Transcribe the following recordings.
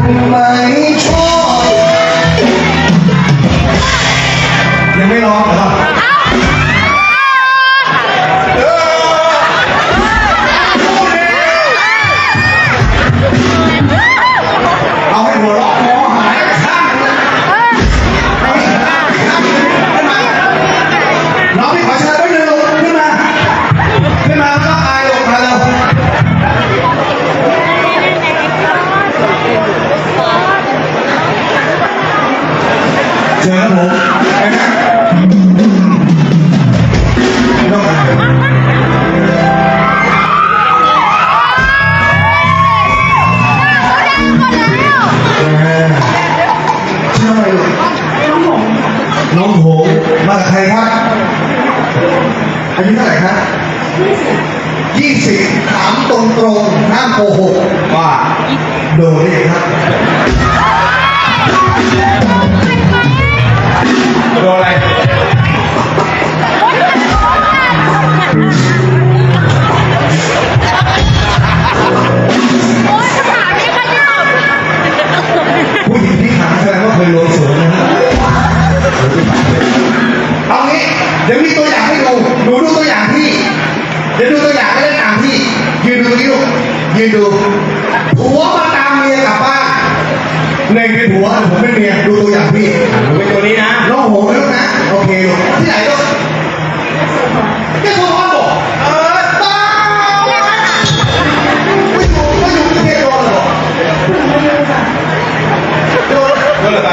my ยี่สิบถามตรงตรงห้ามโกหกว่าโดนหรือยังครับโดนอะไรผู้หญิงที่ถามแสดงว่เคยโดนสวนนะฮะเอางี้เดี๋ยวมีตัวอย่างให้ดูดูดูตัวอย่าง ดี๋ยวดูตัวอย่างไม่ได้ตามพี่ ยืนดูนี่ลูกยืนดูผัวมาตามเมียกลับบ้านในผัวผมไม่เมียดูตัวอย่างพี่เป็นตัวนี้นะน้องหัโหงลูกนะโอเคลูกที่ไหนลูกแม่ครัวพ่บอกป้าไม่ดูไม่อยู่ที่เทโดนหรอกโดนโดนอะไร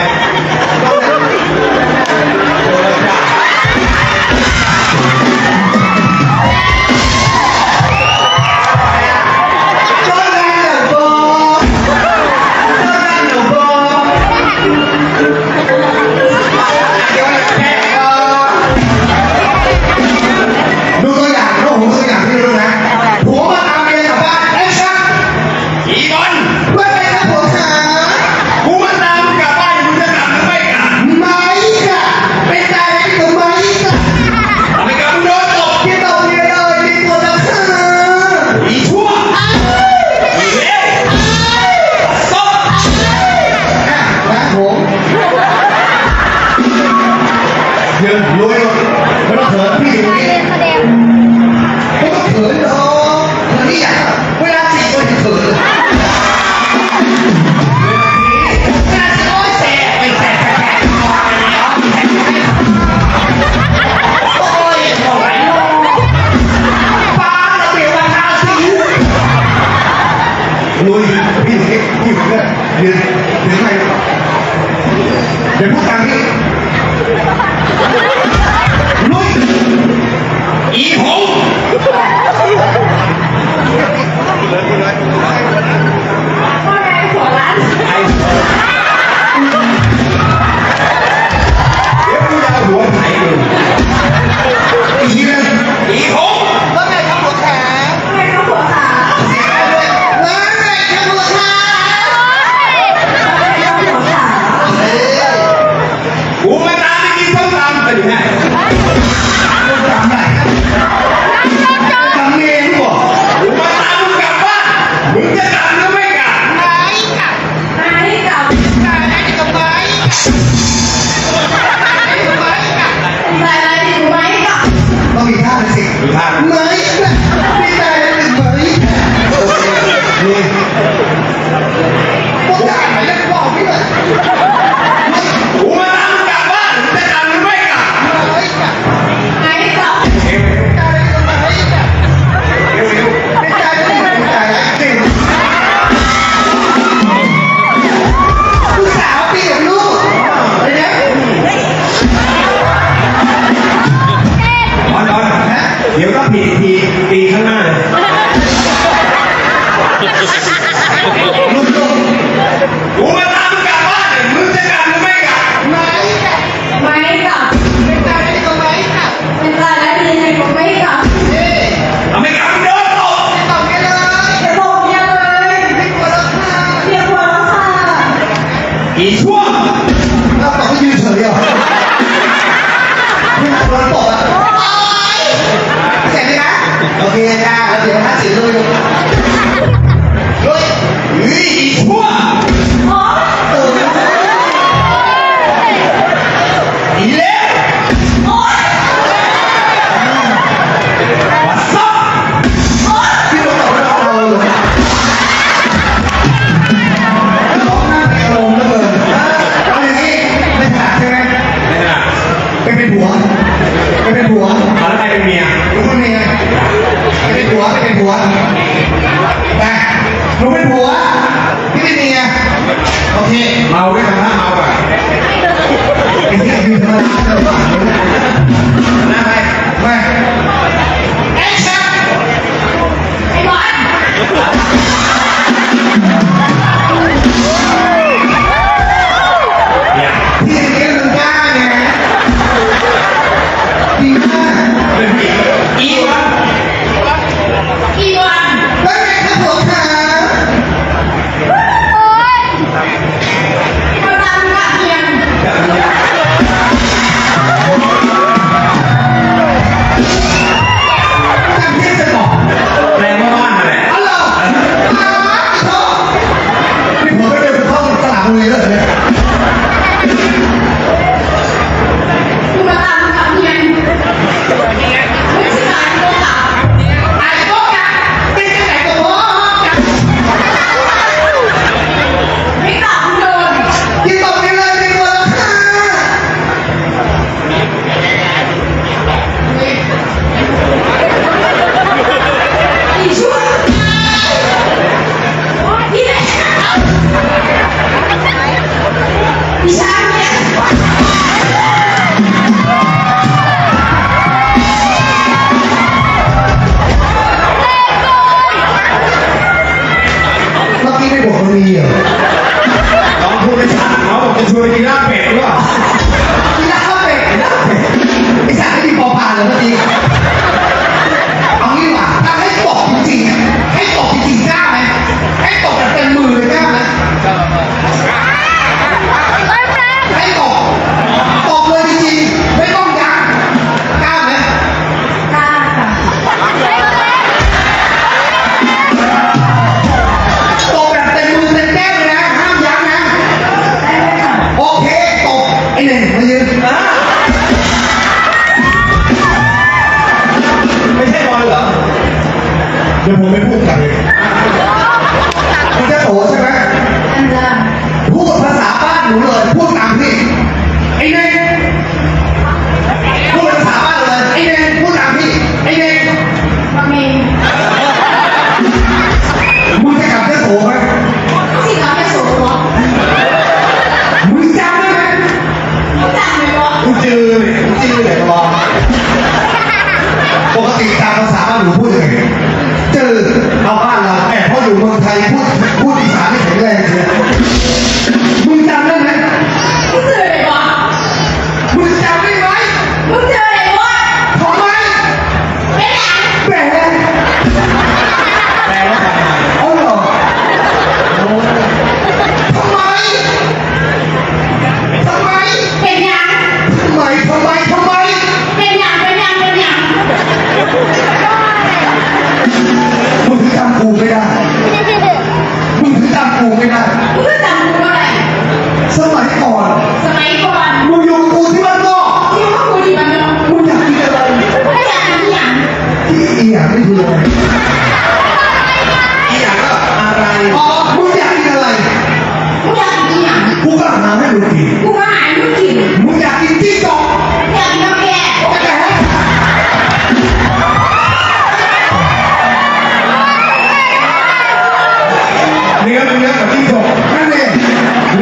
ไอ้บอล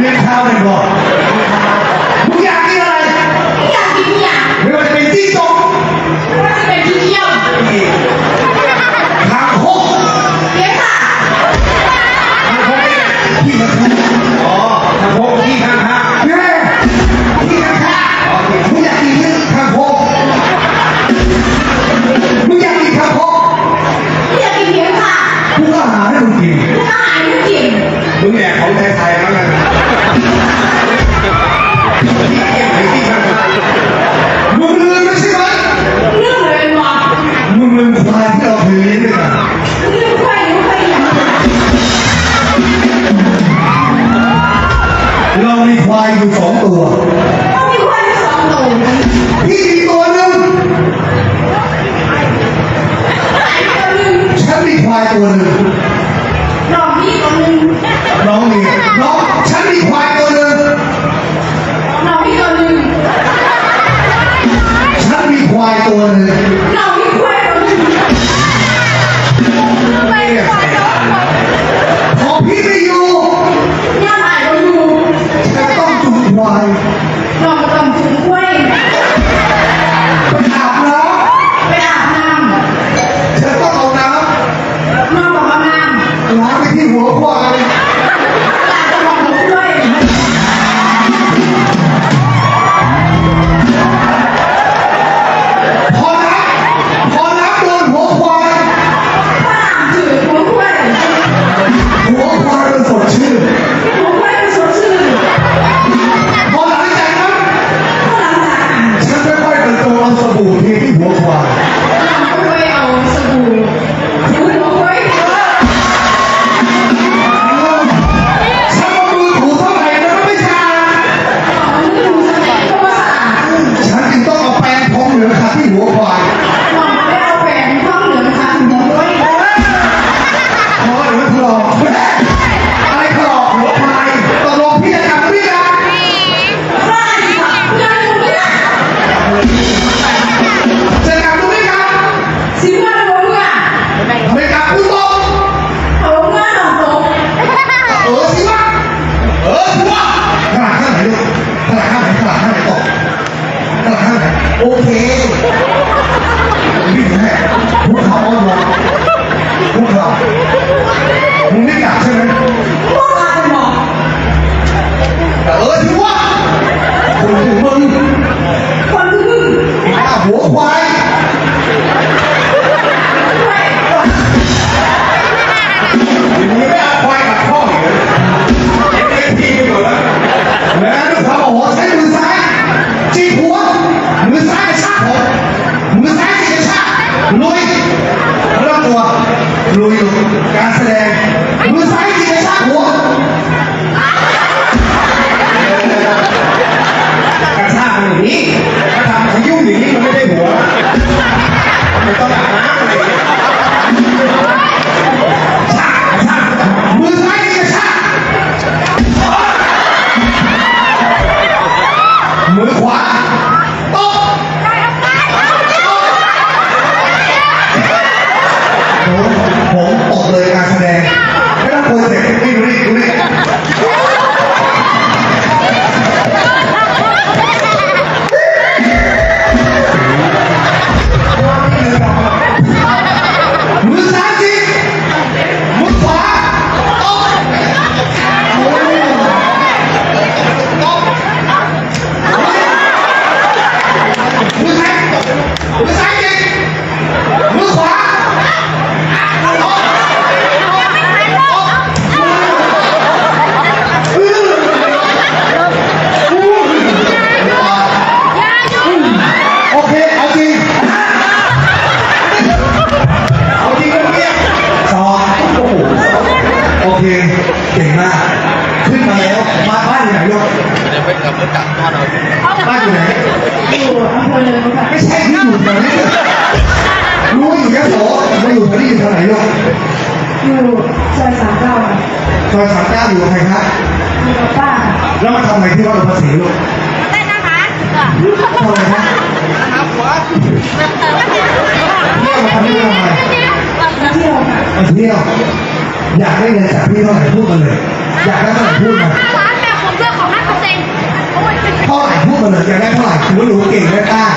กินข้าวเป็นบ่อมึงอยากกินอะไรอยากกินทุกอย่างไม่ว่าจะเป็นจิ้งจกไม่ว่าจะเป็นที่เที่ยวทางคกเลี้ยงค่ะทางคกที่มันอ๋อทางคกที่ทางคาแม่ที่ทางคามึงอยากกินเรื่องทางคกมึงอยากกินทางหกอยากกินเลี้ยงค่ะมึงก็หาให้มึงกินมึงก็หาให้มึงกินมึงแหลกของไทยๆแล้วกัน มึงลืมใช่ไหมเรื่องอะไรวะมึงลื่เราคยเลี้ด้วยกันลืมควายรือควายหยังเรามีควายดูสองตัวต้องมีควายสองตัวพี่มีตัวหนึ่งฉันมีควตัวหนึ่ง ซอยสามเก้าอยู่กับใครครับอยู่กับป้าค่ะแล้วมาทำอะไรที่วัดหลวงภาษีลูกได้นะคะทำอะไรครับเที่ยวมาทำนี่ทำไมมาเที่ยวค่ะมาเที่ยว อยากได้เงินจากพี่เท่าไหร่พูดมาเลย อยากได้เท่าไหร่พูดมาห้าล้านแบบผมเลือกของห้าเปอร์เซ็นต์โอ้ยเท่าไหร่พูดมาเลยอยากได้เท่าไหร่ถือว่าหนูเก่งได้กล้าทางค่ะ